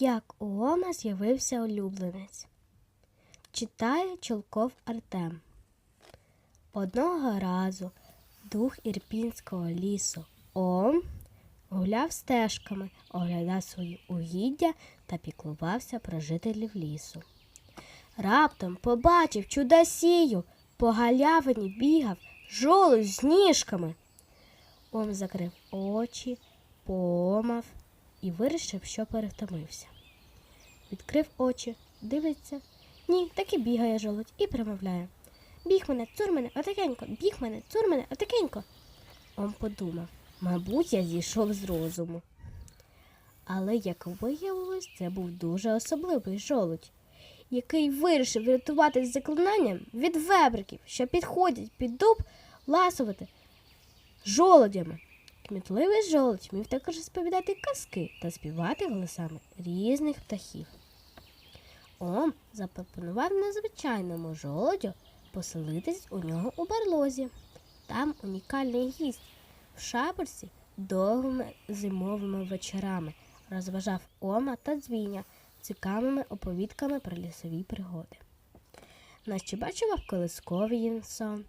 Як у Ома з'явився улюбленець. Читає Чолков Артем. Одного разу дух Ірпінського лісу Ом гуляв стежками, оглядав свої угіддя та піклувався про жителів лісу. Раптом побачив чудосію, по галявині бігав жолудь з ніжками. Ом закрив очі, поомав і вирішив, що перевтомився. Відкрив очі, дивиться. Ні, таки бігає жолудь і примовляє. Біг мене, цур мене, отакенько, біг мене, цур мене, отакенько. Ом подумав, мабуть, я зійшов з розуму. Але, як виявилось, це був дуже особливий жолудь, який вирішив врятуватись заклинанням від вебриків, що підходять під дуб ласувати жолудями. Кмітливий жолудь міг також розповідати казки та співати голосами різних птахів. Ом запропонував незвичайному жолудю поселитись у нього у барлозі. Там унікальний гість в шапочці довгими зимовими вечорами розважав Ома та дзвіня цікавими оповідками про лісові пригоди. Нащебачував колисковий сон,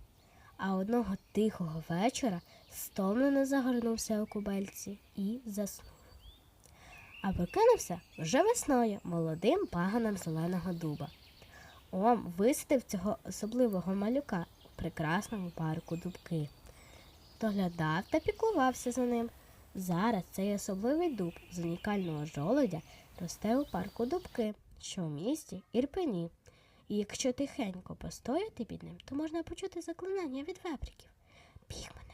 а одного тихого вечора стомлено загорнувся у кубельці і заснув. А прокинувся вже весною молодим паганом зеленого дуба. Ом висадив цього особливого малюка у прекрасному парку дубки. Доглядав та піклувався за ним. Зараз цей особливий дуб з унікального жолудя росте у парку дубки, що в місті Ірпені. І якщо тихенько постояти під ним, то можна почути заклинання від веприків. Біг мене, цур мене,